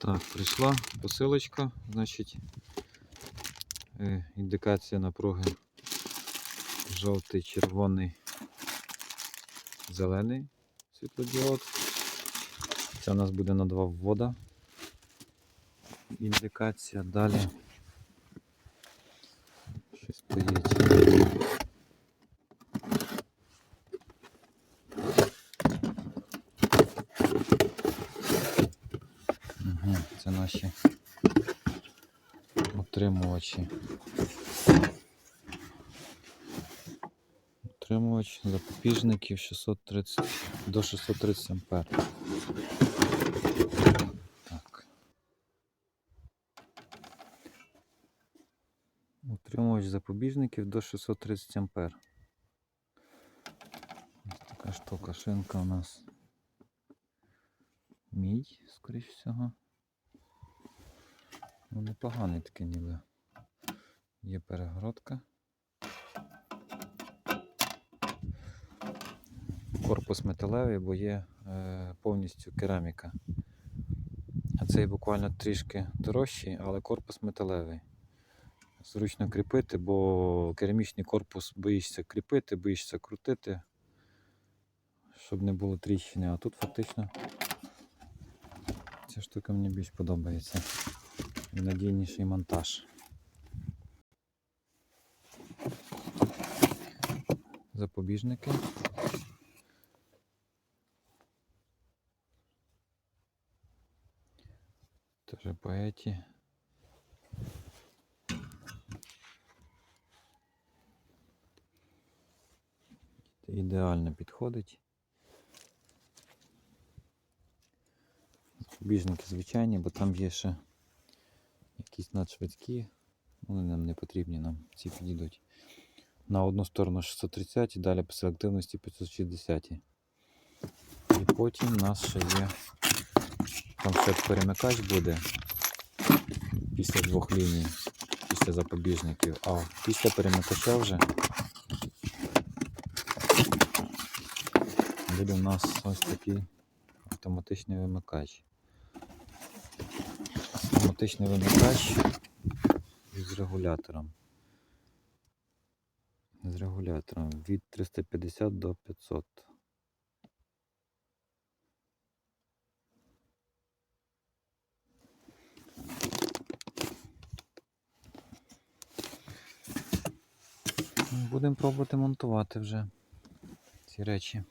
Так, прийшла посилочка, значить, е, індикація напруги жовтий, червоний, зелений світлодіод. Це у нас буде на два ввода. Індикація далі. Це наші утримувачі. Утримувач запобіжників 630 до 630 ампер. Так. Утримувач запобіжників до 630 ампер. Ось така штука, шинка у нас мідь, скоріш всього. Ну, непоганий такий ніби. Є перегородка. Корпус металевий, бо є е, повністю кераміка. А цей буквально трішки дорожчий, але корпус металевий. Зручно кріпити, бо керамічний корпус боїшся кріпити, боїшся крутити, щоб не було тріщини. А тут фактично ця штука мені більш подобається. І надійніший монтаж. Запобіжники. Теж поеті. Ідеально підходить. Запобіжники звичайні, бо там є ще якісь надшвидкі. Вони нам не потрібні, нам ці підійдуть. На одну сторону 630 і далі по селективності 560. І потім у нас ще є там ще перемикач буде після двох ліній, після запобіжників, а після перемикача вже буде у нас ось такий автоматичний вимикач. Автоматичний вимикач з регулятором. З регулятором від 350 до 500. Будемо пробувати монтувати вже ці речі.